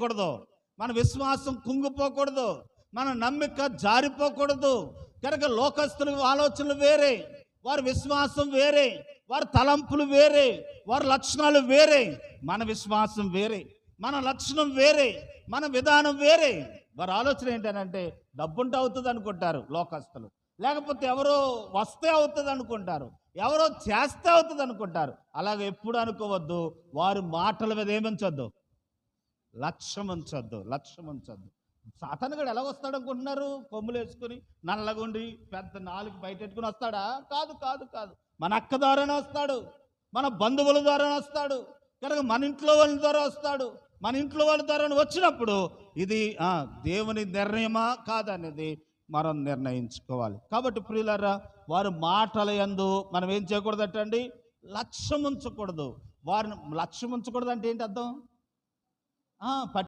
చేయకూడదు మన విశ్వాసం కుంగిపోకూడదు. మన నమ్మిక జారిపోకూడదు. కనుక లోకస్తుల ఆలోచనలు వేరే వారి విశ్వాసం వేరే వారి తలంపులు వేరే వారి లక్షణాలు వేరే మన విశ్వాసం వేరే మన లక్షణం వేరే మన విధానం వేరే. వారి ఆలోచన ఏంటంటే డబ్బుంటే అవుతుంది అనుకుంటారు లోకస్తులు. లేకపోతే ఎవరో వస్తే అవుతుంది అనుకుంటారు ఎవరో చేస్తే అవుతుంది అనుకుంటారు అలాగే ఎప్పుడు అనుకోవద్దు. వారి మాటల మీద ఏమించొద్దు. లక్ష్యం ఉంచొద్దు లక్ష్యం ఉంచొద్దు కూడా ఎలా వస్తాడు అనుకుంటున్నారు కొమ్ములు వేసుకుని నల్లగుండి పెద్ద నాలుగు బయటెట్టుకుని వస్తాడా? కాదు కాదు కాదు. మన అక్క ద్వారానే వస్తాడు మన బంధువుల ద్వారానే వస్తాడు కనుక మన ఇంట్లో వాళ్ళ ద్వారా వస్తాడు. మన ఇంట్లో వాళ్ళ ద్వారా వచ్చినప్పుడు ఇది దేవుని నిర్ణయమా కాదనేది మనం నిర్ణయించుకోవాలి. కాబట్టి ప్రియులరా వారు మాటల ఎందు మనం ఏం చేయకూడదటండి? లక్ష్యం ఉంచకూడదు వారిని లక్ష్యం ఉంచకూడదు అంటే ఏంటి అర్థం? పట్టి